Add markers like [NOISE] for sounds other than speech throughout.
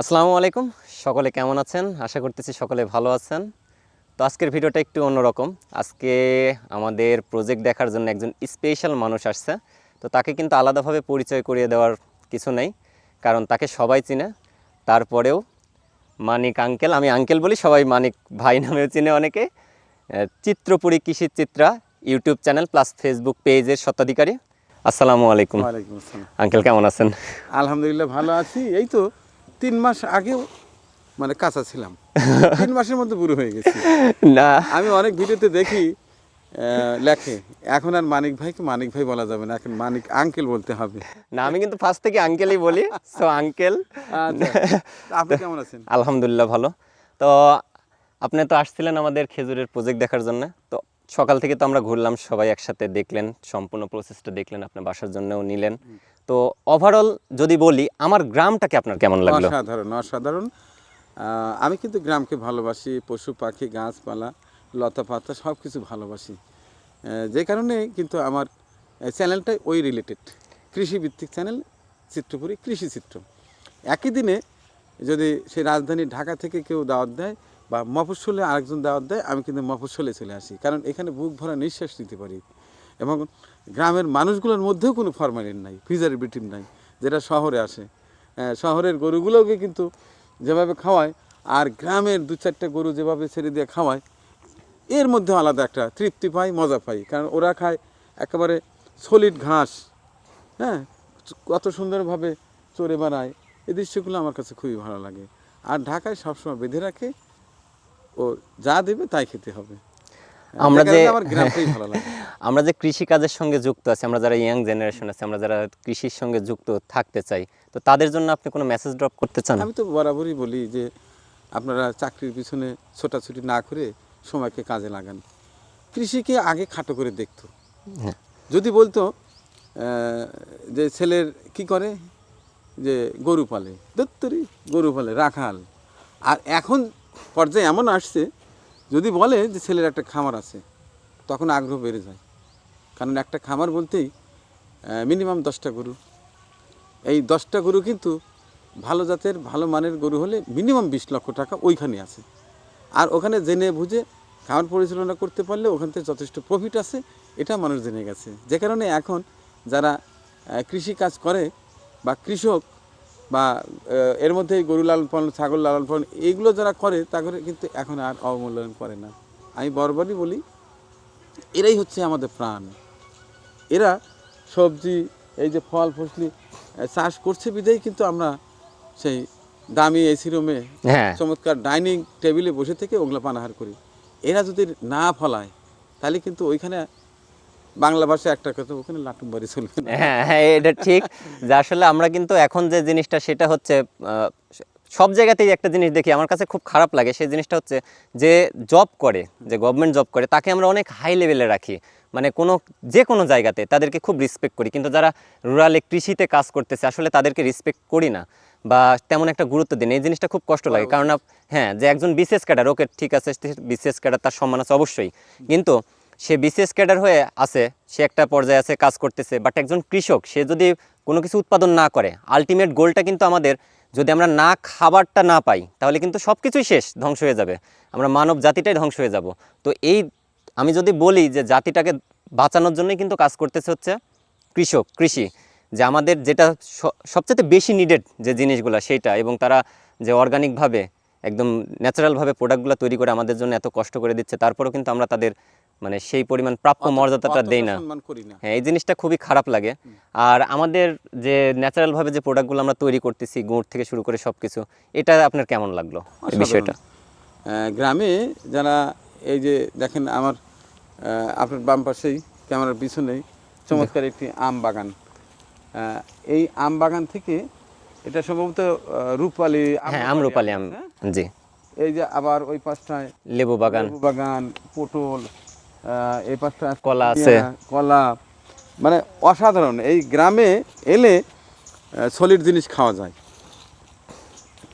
আসসালামু আলাইকুম। সকলে কেমন আছেন? আশা করতেছি সকলে ভালো আছেন। তো আজকের ভিডিওটা একটু অন্যরকম। আজকে আমাদের প্রজেক্ট দেখার জন্য একজন স্পেশাল মানুষ আসছে। তো তাকে কিন্তু আলাদাভাবে পরিচয় করিয়ে দেওয়ার কিছু নেই কারণ তাকে সবাই চিনে। তারপরেও মানিক আঙ্কেল আমি আঙ্কেল বলি সবাই মানিক ভাই নামেও চিনে অনেকে। Chitrapuri Krishi Chitra YouTube channel plus Facebook পেজের স্বত্বাধিকারী। আসসালামু আলাইকুম। আঙ্কেল কেমন আছেন? আলহামদুলিল্লাহ ভালো আছি। এই তো তিন মাস আগেও মানে কাঁচা ছিলাম। [LAUGHS] তিন মাসের মধ্যে বুড়ো হয়ে গেছি। না। আমি অনেক ভিডিওতে দেখি লেখে এখন আর মানিক ভাইকে মানিক ভাই বলা যাবে না এখন মানিক আঙ্কেল বলতে হবে। না আমি কিন্তু ফার্স্ট থেকে আঙ্কেলই বলি সো আঙ্কেল আচ্ছা আপনি কেমন আছেন? আলহামদুলিল্লাহ ভালো। তো আপনি তো আসছিলেন আমাদের খেজুরের প্রজেক্ট দেখার জন্য। তো সকাল থেকে তো আমরা ঘুরলাম সবাই একসাথে দেখলেন সম্পূর্ণ প্রসেসটা দেখলেন আপনার বাসার জন্যও নিলেন। তো ওভারঅল যদি বলি, আমার গ্রামটাকে আপনার কেমন লাগল? অসাধারণ অসাধারণ। আমি কিন্তু গ্রামকে ভালোবাসি, পশু, পাখি, গাছপালা, লতা পাতা সব কিছু ভালোবাসি যে কারণে কিন্তু আমার চ্যানেলটাই ওই রিলেটেড কৃষিভিত্তিক চ্যানেল, চিত্রপুরী কৃষি চিত্র। একই দিনে যদি সেই রাজধানী ঢাকা থেকে কেউ দাওয়াত দেয় বা মফস্বলে আরেকজন দাওয়াত দেয়, আমি কিন্তু মফস্বলে চলে আসি। কারণ এখানে বুক ভরা নিঃশ্বাস নিতে পারি। এবং গ্রামের মানুষগুলোর মধ্যেও কোনো ফরমালিন নাই প্রিজারভেটিভ নাই যেটা শহরে আসে। শহরের গরুগুলোকে কিন্তু যেভাবে খাওয়ায় আর গ্রামের দু চারটা গরু যেভাবে ছেড়ে দিয়ে খাওয়ায় এর মধ্যে আলাদা একটা তৃপ্তি পাই মজা পাই কারণ ওরা খায় একেবারে সলিড ঘাস হ্যাঁ? কত সুন্দরভাবে চড়ে বেড়ায়। এই দৃশ্যগুলো আমার কাছে খুবই ভালো লাগে। আর ঢাকায় সবসময় বেঁধে রাখে ও যা দেবে তাই খেতে হবে। আমরা যে- আমার গ্রামটাই ভালো লাগে। [LAUGHS] আমরা যে কৃষি কাজের সঙ্গে যুক্ত আছি আমরা যারা ইয়াং জেনারেশন আছে আমরা যারা কৃষির সঙ্গে যুক্ত থাকতে চাই তো তাদের জন্য আপনি কোনো মেসেজ ড্রপ করতে চান? আমি তো বরাবরই বলি যে আপনারা চাকরির পিছনে ছোটাছুটি না করে সময়কে কাজে লাগান। কৃষিকে আগে খাটো করে দেখতো। হ্যাঁ। যদি বলতো যে ছেলের কি করে? যে গরু পালে দত্তরি গরু পালে রাখাল। আর এখন পর্যায়ে এমন আসছে যদি বলে যে ছেলের একটা খামার আছে তখন আগ্রহ বেড়ে যায়। কারণ একটা খামার বলতেই মিনিমাম দশটা গরু। এই দশটা গরু কিন্তু ভালো জাতের, ভালো মানের গরু হলে মিনিমাম বিশ লক্ষ টাকা ওইখানে আছে। আর ওখানে জেনে বুঝে খামার পরিচালনা করতে পারলে ওখান থেকে যথেষ্ট প্রফিট আছে, এটা মানুষ জেনে গেছে। যে কারণে এখন যারা কৃষি কাজ করে বা কৃষক বা এর মধ্যে গরু লালন পালন, ছাগল লালন পালন এইগুলো যারা করে তা করে কিন্তু এখন আর অবমূল্যায়ন করে না। আমি বরাবরই বলি, এরাই হচ্ছে আমাদের প্রাণ। এরা সবজি এই যে ফল ফসলি চাষ করছে বিধেই কিন্তু আমরা সেই দামি এসি রুমে হ্যাঁ। চমৎকার ডাইনিং টেবিলে বসে থেকে ওগুলো পানাহার করি। এরা যদি না ফলায় তাহলে কিন্তু ওইখানে বাংলা ভাষায় একটা কথা ওখানে লাটুম বাড়ি চলবে হ্যাঁ হ্যাঁ এটা ঠিক। যে আসলে আমরা কিন্তু এখন যে জিনিসটা সেটা হচ্ছে সব জায়গাতেই একটা জিনিস দেখি আমার কাছে খুব খারাপ লাগে সেই জিনিসটা হচ্ছে যে জব করে যে গভর্নমেন্ট জব করে তাকে আমরা অনেক হাই লেভেলে রাখি। মানে কোনো যে কোনো জায়গাতে তাদেরকে খুব রেসপেক্ট করি কিন্তু যারা রুরালে কৃষিতে কাজ করতেছে আসলে তাদেরকে রেসপেক্ট করি না বা তেমন একটা গুরুত্ব দিন এই জিনিসটা খুব কষ্ট লাগে কারণ হ্যাঁ যে একজন বিশেষ ক্যাডার ওকে ঠিক আছে বিশেষ ক্যাডার তার সম্মান আছে অবশ্যই। কিন্তু সে বিশেষ ক্যাডার হয়ে আছে সে একটা পর্যায়ে আছে কাজ করতেছে বাট একজন কৃষক সে যদি কোনো কিছু উৎপাদন না করে আলটিমেট গোলটা কিন্তু আমাদের যদি আমরা না খাবারটা না পাই, তাহলে কিন্তু সব কিছুই শেষ, ধ্বংস হয়ে যাবে। আমরা মানব জাতিটাই ধ্বংস হয়ে যাব। তো এই আমি যদি বলি যে জাতিটাকে বাঁচানোর জন্যই কিন্তু কাজ করতেছে হচ্ছে কৃষক, কৃষি। যে আমাদের যেটা সবচেয়ে বেশি নিডেড যে জিনিসগুলো, সেইটা এবং তারা যে অর্গানিকভাবে একদম ন্যাচারালভাবে প্রোডাক্টগুলো তৈরি করে আমাদের জন্য এত কষ্ট করে দিচ্ছে, তারপরেও কিন্তু আমরা তাদের মানে সেই পরিমাণ প্রাপ্য মর্যাদাটা দেয় না। হ্যাঁ এই জিনিসটা খুবই খারাপ লাগে। আর আমাদের যে ন্যাচারালভাবে যে প্রোডাক্টগুলো আমরা তৈরি করতেছি গুড় থেকে শুরু করে সব কিছু এটা আপনার কেমন লাগল বিষয়টা? গ্রামে যারা এই যে দেখেন আমার আপনার বাম পাশেই ক্যামেরার পিছনেই চমৎকার একটি আম বাগান। এই আম বাগান থেকে এটা সম্ভবত রূপালী হ্যাঁ আমরুপালি আম হ্যাঁ? জি। এই যে আবার ওই পাশটায় লেবু বাগান। লেবু বাগান পটল এই পাশটা কলা আছে। কলা। মানে অসাধারণ। এই গ্রামে এলে সলিড জিনিস খাওয়া যায়।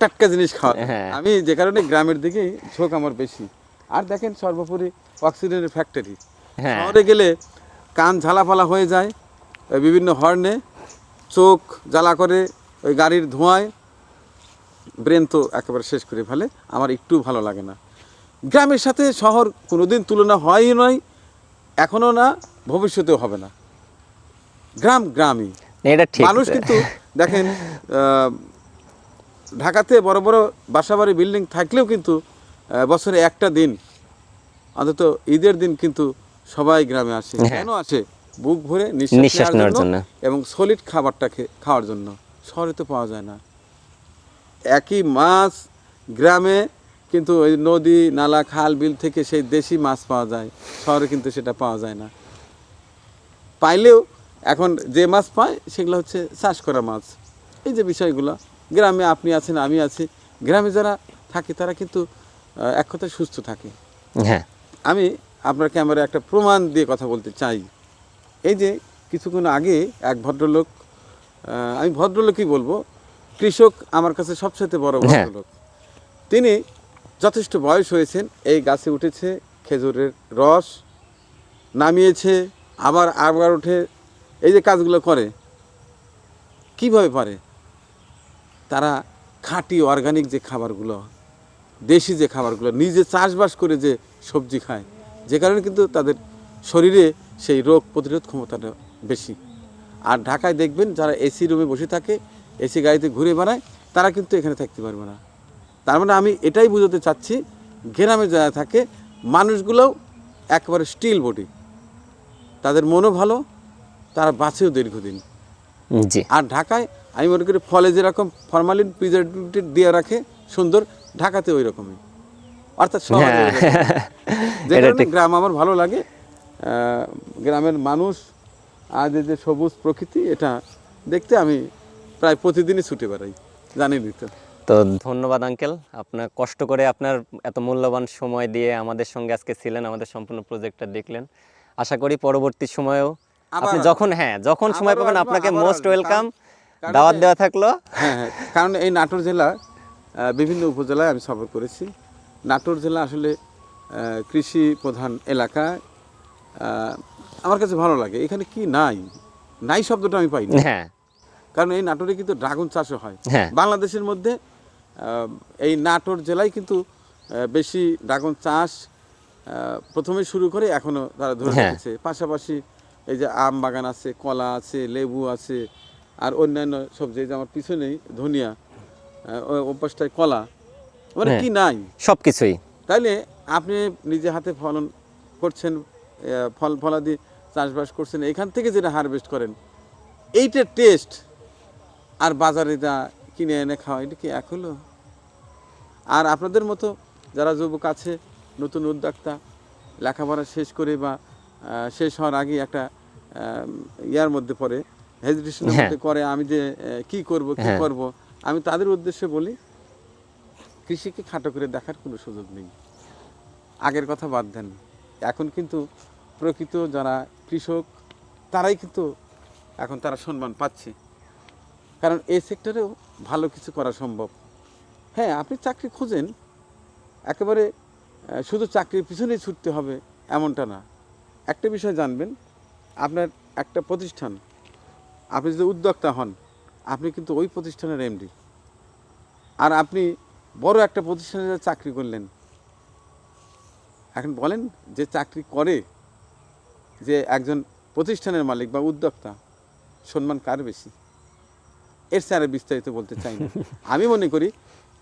টাটকা জিনিস খাওয়া। হ্যাঁ। আমি যে কারণে গ্রামের দিকেই ঝোঁক আমার বেশি। আর দেখেন সর্বোপরি অক্সিজেনের ফ্যাক্টরি শহরে গেলে কান ঝালাফালা হয়ে যায় বিভিন্ন হর্নে চোখ জ্বালা করে ওই গাড়ির ধোঁয়ায়। ব্রেন তো একেবারে শেষ করে ফেলে। আমার একটু ভালো লাগে না। গ্রামের সাথে শহর কোনোদিন তুলনা হয়ই নয় এখনও না ভবিষ্যতেও হবে না। গ্রাম গ্রামই। এটা ঠিক। মানুষ কিন্তু দেখেন ঢাকাতে বড় বড় বাসাবাড়ি বিল্ডিং থাকলেও কিন্তু বছরে একটা দিন অন্তত ঈদের দিন কিন্তু সবাই গ্রামে আসে। হ্যাঁ। কেন আসে? বুক ভরে নিঃশ্বাস নেওয়ার জন্য। এবং সলিড খাবারটা খাওয়ার জন্য। শহরে তো পাওয়া যায় না। একই মাছ গ্রামে কিন্তু ওই নদী নালা খাল বিল থেকে সেই দেশি মাছ পাওয়া যায়। শহরে কিন্তু সেটা পাওয়া যায় না। পাইলেও এখন যে মাছ পায় সেগুলো হচ্ছে চাষ করা মাছ। এই যে বিষয়গুলো গ্রামে আপনি আছেন আমি আছি। গ্রামে যারা থাকে তারা কিন্তু এক কথায় সুস্থ থাকে। হ্যাঁ। আমি আপনার ক্যামেরা একটা প্রমাণ দিয়ে কথা বলতে চাই। এই যে কিছুক্ষণ আগে এক ভদ্রলোক আমি ভদ্রলোকই বলব কৃষক আমার কাছে সবচেয়ে বড় হ্যাঁ। ভদ্রলোক। তিনি যথেষ্ট বয়স হয়েছেন, এই গাছে উঠেছে খেজুরের রস, নামিয়েছে, আবার আবার উঠে এই যে কাজগুলো করে, কীভাবে পারে? তারা খাঁটি অর্গানিক যে খাবারগুলো, দেশি যে খাবারগুলো, নিজে চাষবাস করে যে সবজি খায়, যে কারণে কিন্তু তাদের শরীরে সেই রোগ প্রতিরোধ ক্ষমতাটা বেশি। আর ঢাকায় দেখবেন যারা এসি রুমে বসে থাকে, এসি গাড়িতে ঘুরে বেড়ায়, তারা কিন্তু এখানে থাকতে পারবে না। তার মানে আমি এটাই বোঝাতে চাচ্ছি গ্রামে যারা থাকে মানুষগুলোও একেবারে স্টিল বডি তাদের মনও ভালো তারা বাঁচেও দীর্ঘদিন। জি। আর ঢাকায় আমি মনে করি ফলে যেরকম ফরমালিন প্রিজারভেটিভ দিয়ে রাখে সুন্দর ঢাকাতে ওই রকমই অর্থাৎ শহরে হ্যাঁ। গ্রাম আমার ভালো লাগে গ্রামের মানুষ আজ এই যে সবুজ প্রকৃতি এটা দেখতে আমি প্রায় প্রতিদিনই ছুটে বেড়াই জানেনই তো তো ধন্যবাদ আঙ্কেল। আপনার কষ্ট করে আপনার এত মূল্যবান সময় দিয়ে আমাদের সঙ্গে আজকে ছিলেন আমাদের সম্পূর্ণ প্রজেক্টটা দেখলেন। আশা করি পরবর্তী সময়েও আপনি যখন হ্যাঁ যখন সময় পাবেন আপনাকে মোস্ট ওয়েলকাম দাওয়াত দেওয়া থাকল। হ্যাঁ হ্যাঁ কারণ এই নাটোর জেলা বিভিন্ন উপজেলায় আমি সফর করেছি। নাটোর জেলা আসলে কৃষি প্রধান এলাকা। আমার কাছে ভালো লাগে। এখানে কি নাই? নাই শব্দটা আমি পাই না হ্যাঁ। কারণ এই নাটোরে কিন্তু ড্রাগন চাষও হয়। হ্যাঁ। বাংলাদেশের মধ্যে এই নাটোর জেলায় কিন্তু বেশি ড্রাগন চাষ প্রথমে শুরু করে এখনও তারা ধরে হ্যাঁ। রেখেছে পাশাপাশি এই যে আম বাগান আছে কলা আছে লেবু আছে আর অন্যান্য সবজি এই যে আমার পিছনেই ধনিয়া ও কলা মানে হ্যাঁ। কি নাই সব কিছুই তাইলে আপনি নিজে হাতে ফলন করছেন ফল ফলাদি চাষবাস করছেন এখান থেকে যেটা হারভেস্ট করেন এইটার টেস্ট আর বাজারে যা কিনে এনে খাওয়া এটা কি এক হলো আর আপনাদের মতো যারা যুবক আছে নতুন উদ্যোক্তা লেখাপড়া শেষ করে বা শেষ হওয়ার আগে একটা ইয়ার মধ্যে পড়ে হেজিটেশনের হ্যাঁ। মধ্যে করে আমি যে কি করব কি হ্যাঁ। করব আমি তাদের উদ্দেশ্যে বলি কৃষিকে খাটো করে দেখার কোনো সুযোগ নেই আগের কথা বাদ দেন এখন কিন্তু প্রকৃত যারা কৃষক তারাই কিন্তু এখন তারা সম্মান পাচ্ছে কারণ এই সেক্টরেও ভালো কিছু করা সম্ভব। হ্যাঁ আপনি চাকরি খুঁজেন, একেবারে শুধু চাকরির পিছনেই ছুটতে হবে এমনটা না। একটা বিষয় জানবেন, আপনার একটা প্রতিষ্ঠান, আপনি যদি উদ্যোক্তা হন, আপনি কিন্তু ওই প্রতিষ্ঠানের এমডি। আর আপনি বড় একটা প্রতিষ্ঠানে চাকরি করলেন, এখন বলেন যে চাকরি করে যে একজন প্রতিষ্ঠানের মালিক বা উদ্যোক্তা, সম্মান কার বেশি? এর স্যারে বিস্তারিত বলতে চাই না। আমি মনে করি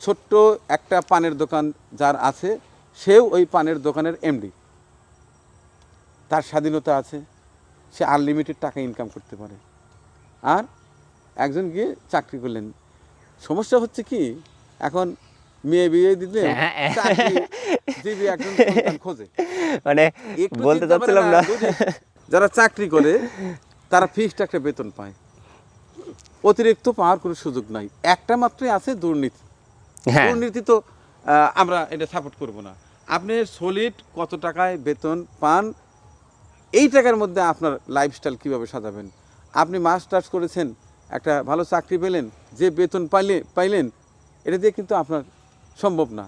ছোট্ট একটা পানের দোকান যার আছে সেও ওই পানের দোকানের এমডি তার স্বাধীনতা আছে সে আনলিমিটেড টাকা ইনকাম করতে পারে। আর একজন গিয়ে চাকরি করলেন। সমস্যা হচ্ছে কি এখন মেয়ে বিয়ে দিলে হ্যাঁ, হ্যাঁ। একজন খোঁজে। মানে বলতে চাচ্ছিলাম না। যারা চাকরি করে তারা ফিক্সড একটা বেতন পায়। অতিরিক্ত পাওয়ার কোনো সুযোগ নাই। একটা মাত্রই আছে দুর্নীতি। হ্যাঁ। দুর্নীতি তো আমরা এটা সাপোর্ট করব না। আপনি সলিড কত টাকায় বেতন পান এই টাকার মধ্যে আপনার লাইফস্টাইল কীভাবে সাজাবেন? আপনি মাস্টার্স করেছেন একটা ভালো চাকরি পেলেন যে বেতন পাইলে পাইলেন এটা দিয়ে কিন্তু আপনার সম্ভব না।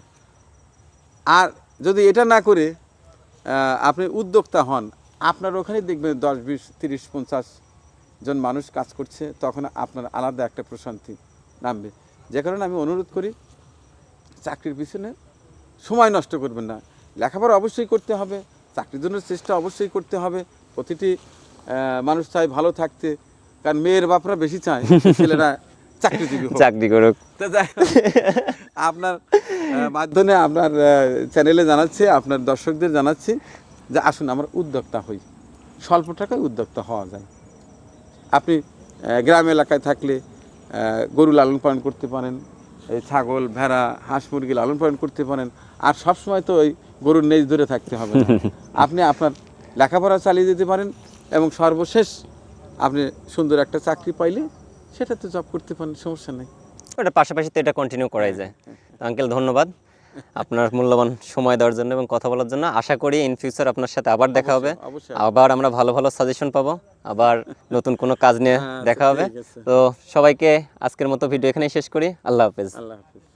আর যদি এটা না করে আপনি উদ্যোক্তা হন আপনার ওখানে দেখবেন দশ বিশ তিরিশ পঞ্চাশ জন মানুষ কাজ করছে তখন আপনার আলাদা একটা প্রশান্তি নামবে। যে কারণে আমি অনুরোধ করি চাকরির পিছনে সময় নষ্ট করবেন না। লেখাপড়া অবশ্যই করতে হবে চাকরির জন্য চেষ্টা অবশ্যই করতে হবে। প্রতিটি মানুষ চায় ভালো থাকতে কারণ মেয়ের বাপরা বেশি চায় ছেলেরা চাকরিজীবী চাকরি করুক। আপনার মাধ্যমে আপনার চ্যানেলে জানাচ্ছি আপনার দর্শকদের জানাচ্ছি যে আসুন আমরা উদ্যোক্তা হই। স্বল্প টাকায় উদ্যোক্তা হওয়া যায়। আপনি গ্রাম এলাকায় থাকলে গরু লালন পালন করতে পারেন এই ছাগল ভেড়া হাঁস মুরগি লালন পালন করতে পারেন আর সবসময় তো ওই গরুর নেজ ধরে থাকতে হবে [LAUGHS] আপনি আপনার লেখাপড়া চালিয়ে যেতে পারেন এবং সর্বশেষ আপনি সুন্দর একটা চাকরি পাইলে সেটাতে জব করতে পারেন সমস্যা নেই। ওটা পাশাপাশি তো এটা কন্টিনিউ করাই যায়। আঙ্কেল ধন্যবাদ। আপনার মূল্যবান সময় দেওয়ার জন্য এবং কথা বলার জন্য। আশা করি ইন ফিউচার আপনার সাথে আবার দেখা হবে। আবার আমরা ভালো ভালো সাজেশন পাবো। আবার নতুন কোনো কাজ নিয়ে হ্যাঁ, দেখা হবে। তো সবাইকে আজকের মতো ভিডিও এখানেই শেষ করি। আল্লাহ হাফেজ। আল্লাহ হাফিজ।